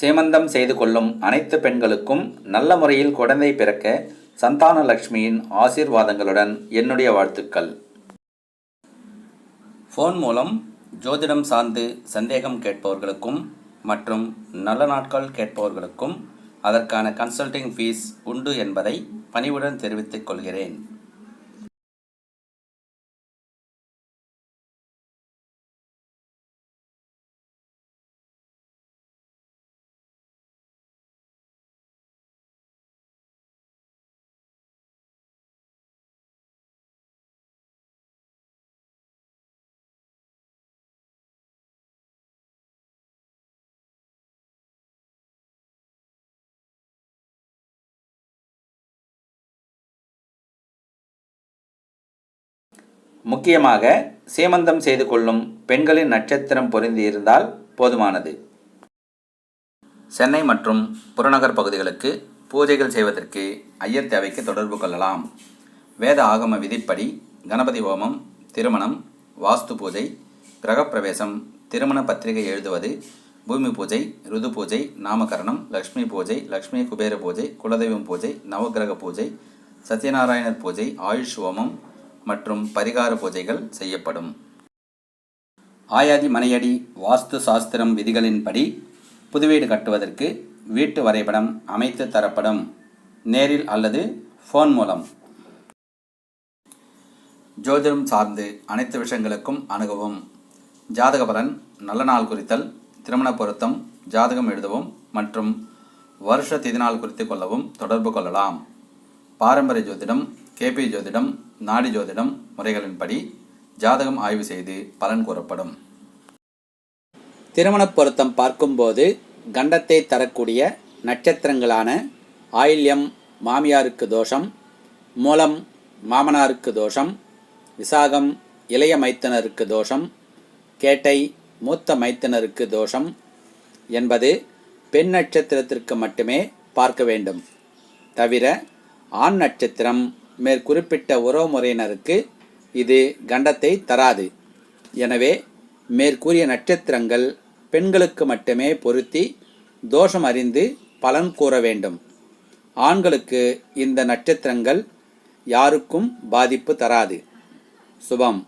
சேமந்தம் செய்து கொள்ளும் அனைத்து பெண்களுக்கும் நல்ல முறையில் குழந்தை பிறக்க சந்தான லக்ஷ்மியின் ஆசீர்வாதங்களுடன் என்னுடைய வாழ்த்துக்கள். ஃபோன் மூலம் ஜோதிடம் சார்ந்து சந்தேகம் கேட்பவர்களுக்கும் மற்றும் நல்ல நாட்கள் கேட்பவர்களுக்கும் அதற்கான கன்சல்டிங் ஃபீஸ் உண்டு என்பதை பணிவுடன் தெரிவித்துக் கொள்கிறேன். முக்கியமாக சீமந்தம் செய்து கொள்ளும் பெண்களின் நட்சத்திரம் பொருந்தி இருந்தால் போதுமானது. சென்னை மற்றும் புறநகர் பகுதிகளுக்கு பூஜைகள் செய்வதற்கு ஐயர் தேவைக்கு தொடர்பு கொள்ளலாம். வேத ஆகம விதிப்படி கணபதி ஹோமம் திருமணம் வாஸ்து பூஜை கிரகப்பிரவேசம் திருமண பத்திரிகை எழுதுவது பூமி பூஜை ருது பூஜை நாமகரணம் லக்ஷ்மி பூஜை லக்ஷ்மி குபேர பூஜை குலதெய்வம் பூஜை நவக்கிரக பூஜை சத்யநாராயணர் பூஜை ஆயுஷ் ஹோமம் மற்றும் பரிகார பூஜைகள் செய்யப்படும். ஆயாதி மனையடி வாஸ்து சாஸ்திரம் விதிகளின்படி புது வீடு கட்டுவதற்கு வீட்டு வரைபடம் அமைத்து தரப்படும். நேரில் அல்லது ஃபோன் மூலம். ஜோதிடம் சார்ந்து அனைத்து விஷயங்களுக்கும் அணுகவும். ஜாதக பலன் நல்ல நாள் குறித்தல் திருமண பொருத்தம் ஜாதகம் எழுதவும் மற்றும் வருஷ திதிநாள் குறித்து கொள்ளவும் தொடர்பு கொள்ளலாம். பாரம்பரிய ஜோதிடம் கேபி ஜோதிடம் நாடி ஜோதிடம் முறைகளின்படி ஜாதகம் ஆய்வு செய்து பலன் கூறப்படும். திருமணப் பொருத்தம் பார்க்கும்போது கண்டத்தை தரக்கூடிய நட்சத்திரங்களான ஆயில்யம் மாமியாருக்கு தோஷம் மூலம் மாமனாருக்கு தோஷம் விசாகம் இளைய மைத்தனருக்கு தோஷம் கேட்டை மூத்த மைத்தனருக்கு தோஷம் என்பது பெண் நட்சத்திரத்திற்கு மட்டுமே பார்க்க வேண்டும். தவிர ஆண் நட்சத்திரம் மேற்குறிப்பிட்ட உறவுமுறையினருக்கு இது கண்டத்தை தராது. எனவே மேற்கூறிய நட்சத்திரங்கள் பெண்களுக்கு மட்டுமே பொருத்தி தோஷம் அறிந்து பலன் கூற வேண்டும். ஆண்களுக்கு இந்த நட்சத்திரங்கள் யாருக்கும் பாதிப்பு தராது. சுபம்.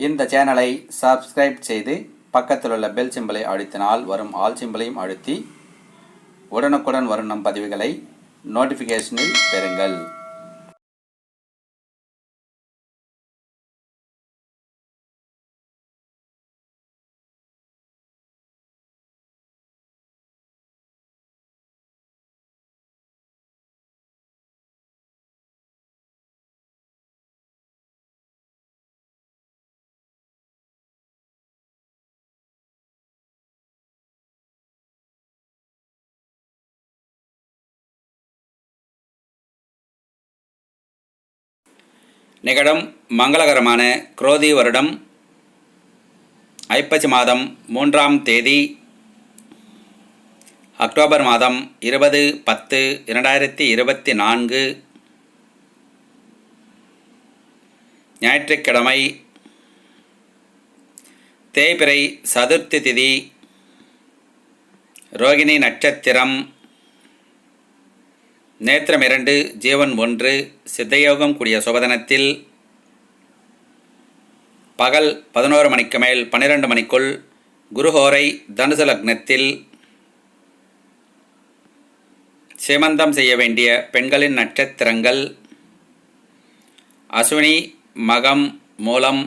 இந்த சேனலை சப்ஸ்கிரைப் செய்து பக்கத்தில் உள்ள பெல் சிம்பலை அழுத்தினால் வரும் ஆல் சிம்பலையும் அழுத்தி உடனுக்குடன் வரும் நம் பதிவுகளை நோட்டிஃபிகேஷனில் பெறுங்கள். நிகழும் மங்களகரமான குரோதி வருடம் ஐப்பசி மாதம் மூன்றாம் தேதி அக்டோபர் மாதம் இருபது பத்து இரண்டாயிரத்தி இருபத்தி நான்கு ஞாயிற்றுக்கிழமை தேய்பிறை சதுர்த்தி திதி ரோகிணி நட்சத்திரம் நேத்திரம் இரண்டு ஜீவன் ஒன்று சித்தயோகம் கூடிய சுபதனத்தில் பகல் பதினோரு மணிக்கு மேல் பன்னிரண்டு மணிக்குள் குருஹோரை தனுசு லக்னத்தில் சீமந்தம் செய்ய வேண்டிய பெண்களின் நட்சத்திரங்கள் அஸ்வினி மகம் மூலம்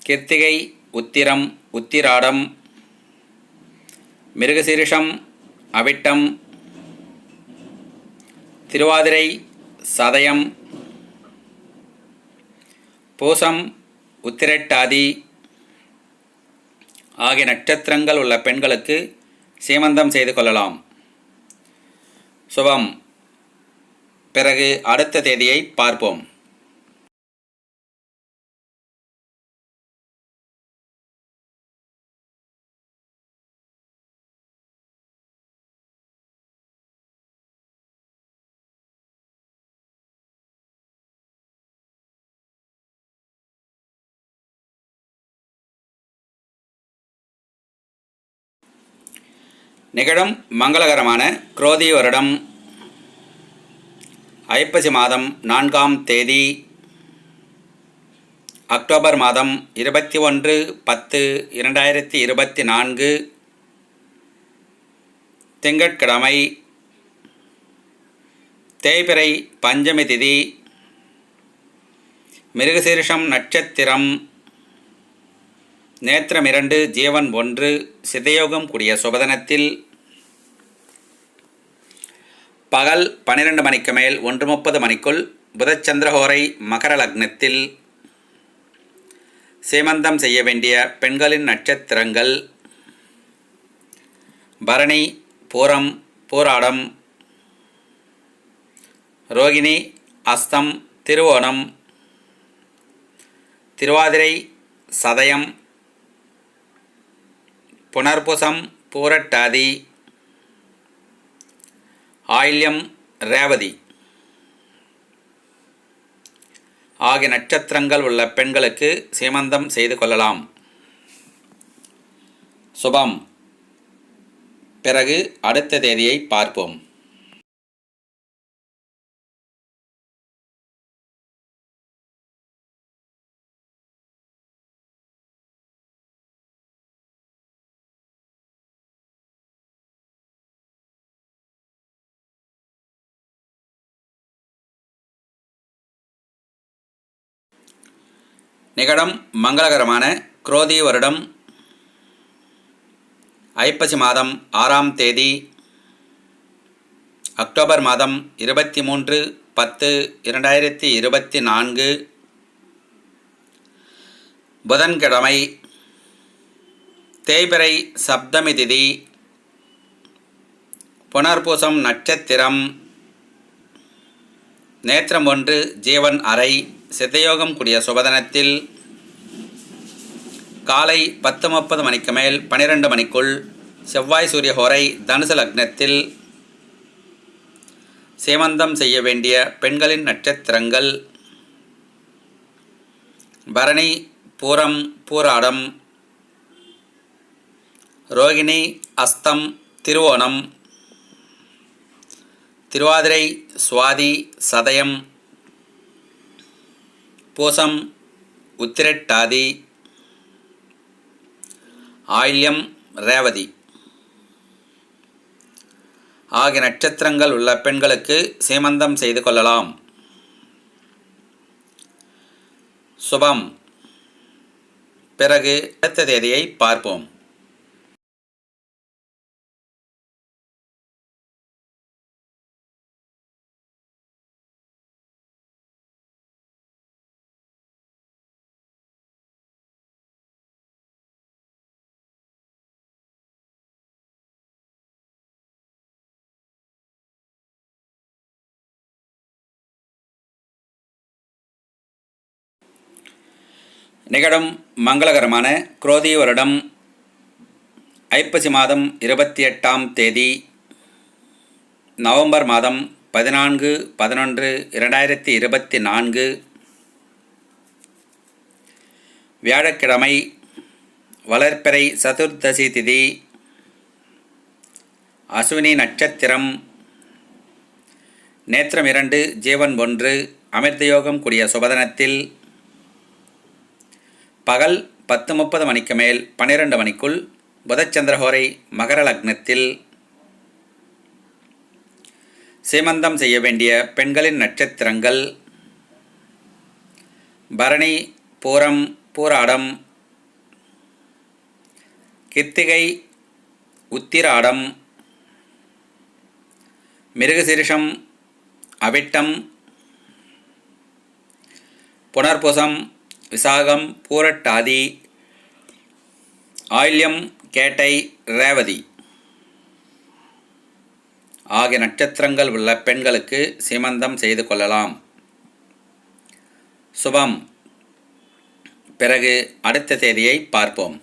கிருத்திகை உத்திரம் உத்திராடம் மிருகசீரிஷம் அவிட்டம் திருவாதிரை சதயம் பூசம் உத்திரட்டாதி ஆகிய நட்சத்திரங்கள் உள்ள பெண்களுக்கு சீமந்தம் செய்து கொள்ளலாம். சுபம். பிறகு அடுத்த தேதியை பார்ப்போம். நிகழும் மங்களகரமான குரோதி வருடம். ஐப்பசி மாதம் நான்காம் தேதி அக்டோபர் மாதம் இருபத்தி ஒன்று பத்து இரண்டாயிரத்தி இருபத்தி நான்கு திங்கட்கிழமை தேய்பிறை பஞ்சமி திதி மிருகசீரிஷம் நட்சத்திரம் நேத்திரம் இரண்டு ஜீவன் ஒன்று சிதயோகம் கூடிய சுபதனத்தில் பகல் பன்னிரண்டு மணிக்கு மேல் ஒன்று முப்பது மணிக்குள் புதச்சந்திரஹோரை மகர லக்னத்தில் சீமந்தம் செய்ய வேண்டிய பெண்களின் நட்சத்திரங்கள் பரணி பூரம் பூராடம் ரோகிணி அஸ்தம் திருவோணம் திருவாதிரை சதயம் புனர்புசம் பூரட்டாதி. ஆயில்யம் ரேவதி. ஆகிய நட்சத்திரங்கள் உள்ள பெண்களுக்கு சீமந்தம் செய்து கொள்ளலாம். சுபம். பிறகு அடுத்த தேதியை பார்ப்போம். நிகடம் மங்களகரமான குரோதி வருடம். ஐப்பசி மாதம் ஆறாம் தேதி அக்டோபர் மாதம் இருபத்தி மூன்று பத்து இரண்டாயிரத்தி இருபத்தி நான்கு புதன்கிழமை தேய்பிறை சப்தமி திதி புனர்பூசம் நட்சத்திரம் நேத்திரம் ஒன்று ஜீவன் அறை. சித்தயோகம் கூடிய சுபதனத்தில் காலை பத்து முப்பது மணிக்கு மேல் பனிரெண்டு மணிக்குள் செவ்வாய் சூரிய ஹோரை தனுசு லக்னத்தில் சேமந்தம் செய்ய வேண்டிய பெண்களின் நட்சத்திரங்கள் பரணி பூரம் பூராடம் ரோகிணி அஸ்தம் திருவோணம் திருவாதிரை சுவாதி சதயம் பூசம் உத்திரட்டாதி ஆயில்யம் ரேவதி. ஆகிய நட்சத்திரங்கள் உள்ள பெண்களுக்கு சீமந்தம் செய்து கொள்ளலாம். சுபம். பிறகு அடுத்த தேதியை பார்ப்போம். நிகழும் மங்களகரமான குரோதி வருடம் ஐப்பசி மாதம் இருபத்தி எட்டாம் தேதி நவம்பர் மாதம் பதினான்கு பதினொன்று இரண்டாயிரத்தி இருபத்தி நான்கு வியாழக்கிழமை வளர்ப்பிறை சதுர்தசி திதி அஸ்வினி நட்சத்திரம் நேத்திரம் இரண்டு ஜீவன் ஒன்று அமிர்தயோகம் கூடிய சுபதனத்தில் பகல் பத்து முப்பது மணிக்கு மேல் பன்னிரண்டு மணிக்குள் புதச்சந்திரஹோரை மகர லக்னத்தில் சீமந்தம் செய்ய வேண்டிய பெண்களின் நட்சத்திரங்கள். பரணி பூரம் பூராடம் கித்திகை உத்திராடம் மிருகசிரிஷம் அவிட்டம் புனர்புசம் விசாகம் பூரட்டாதி ஆயில்யம் கேட்டை ரேவதி. ஆகிய நட்சத்திரங்கள் உள்ள பெண்களுக்கு சிமந்தம் செய்து கொள்ளலாம். சுபம். பிறகு அடுத்த தேதியை பார்ப்போம்.